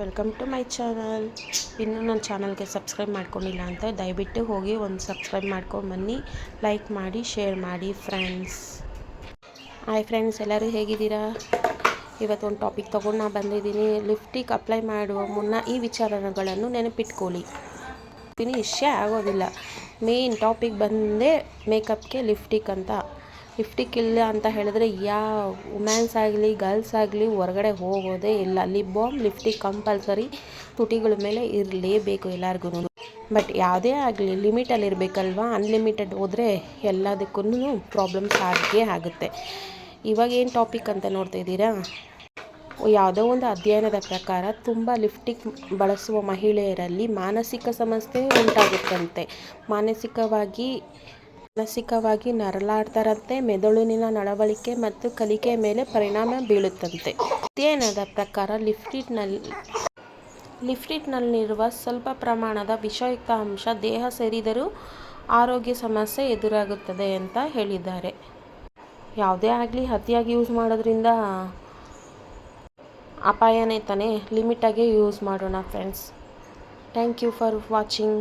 Welcome to my channel. ಇನ್ನೂ ನನ್ನ ಚಾನಲ್ಗೆ ಸಬ್ಸ್ಕ್ರೈಬ್ ಮಾಡ್ಕೊಂಡಿಲ್ಲ ಅಂತ ದಯವಿಟ್ಟು ಹೋಗಿ ಒಂದು ಸಬ್ಸ್ಕ್ರೈಬ್ ಮಾಡ್ಕೊಂಡು ಬನ್ನಿ. ಲೈಕ್ ಮಾಡಿ, ಶೇರ್ ಮಾಡಿ, ಫ್ರೆಂಡ್ಸ್. ಹಾಯ್ ಫ್ರೆಂಡ್ಸ್, ಎಲ್ಲರೂ ಹೇಗಿದ್ದೀರಾ? ಇವತ್ತೊಂದು ಟಾಪಿಕ್ ತೊಗೊಂಡು ನಾನು ಬಂದಿದ್ದೀನಿ. ಲಿಫ್ಟಿಗೆ ಅಪ್ಲೈ ಮಾಡುವ ಮುನ್ನ ಈ ವಿಚಾರಗಳನ್ನು ನೆನಪಿಟ್ಕೊಳ್ಳಿ. ಇಷ್ಟೇ ಆಗೋದಿಲ್ಲ. ಮೇನ್ ಟಾಪಿಕ್ ಬಂದೇ ಮೇಕಪ್ಗೆ ಲಿಫ್ಟಿಕ್ ಅಂತ. ಲಿಫ್ಟಿಕ್ ಇಲ್ಲ ಅಂತ ಹೇಳಿದ್ರೆ ಯಾವ ವುಮೆನ್ಸ್ ಆಗಲಿ ಗರ್ಲ್ಸ್ ಆಗಲಿ ಹೊರಗಡೆ ಹೋಗೋದೇ ಇಲ್ಲ. ಲಿಪ್ ಬಾಮ್ ಲಿಫ್ಟಿಕ್ ಕಂಪಲ್ಸರಿ ತುಟಿಗಳ ಮೇಲೆ ಇರಲೇಬೇಕು ಎಲ್ಲರಿಗೂ ಬಟ್ ಯಾವುದೇ ಆಗಲಿ ಲಿಮಿಟಲ್ಲಿ ಇರಬೇಕಲ್ವಾ? ಅನ್ಲಿಮಿಟೆಡ್ ಹೋದರೆ ಎಲ್ಲದಕ್ಕೂ ಪ್ರಾಬ್ಲಮ್ಸ್ ಆಗೇ ಆಗುತ್ತೆ. ಇವಾಗ ಏನು ಟಾಪಿಕ್ ಅಂತ ನೋಡ್ತಾ ಇದ್ದೀರಾ? ಯಾವುದೋ ಒಂದು ಅಧ್ಯಯನದ ಪ್ರಕಾರ ತುಂಬ ಲಿಫ್ಟಿಕ್ ಬಳಸುವ ಮಹಿಳೆಯರಲ್ಲಿ ಮಾನಸಿಕ ಸಮಸ್ಯೆ ಉಂಟಾಗುತ್ತಂತೆ. ಮಾನಸಿಕವಾಗಿ ಮಾನಸಿಕವಾಗಿ ನರಳಾಡ್ತಾರಂತೆ ಮೆದುಳಿನ ನಡವಳಿಕೆ ಮತ್ತು ಕಲಿಕೆಯ ಮೇಲೆ ಪರಿಣಾಮ ಬೀಳುತ್ತಂತೆ. ಅಧ್ಯಯನದ ಪ್ರಕಾರ ಲಿಫ್ಟಿಟ್ನಲ್ಲಿ, ಲಿಫ್ಟಿಟ್ನಲ್ಲಿರುವ ಸ್ವಲ್ಪ ಪ್ರಮಾಣದ ವಿಷಯುಕ್ತ ಅಂಶ ದೇಹ ಸೇರಿದರೂ ಆರೋಗ್ಯ ಸಮಸ್ಯೆ ಎದುರಾಗುತ್ತದೆ ಅಂತ ಹೇಳಿದ್ದಾರೆ. ಯಾವುದೇ ಆಗಲಿ ಅತಿಯಾಗಿ ಯೂಸ್ ಮಾಡೋದ್ರಿಂದ ಅಪಾಯನೇ ತಾನೇ ಲಿಮಿಟಾಗೆ ಯೂಸ್ ಮಾಡೋಣ friends. Thank you for watching.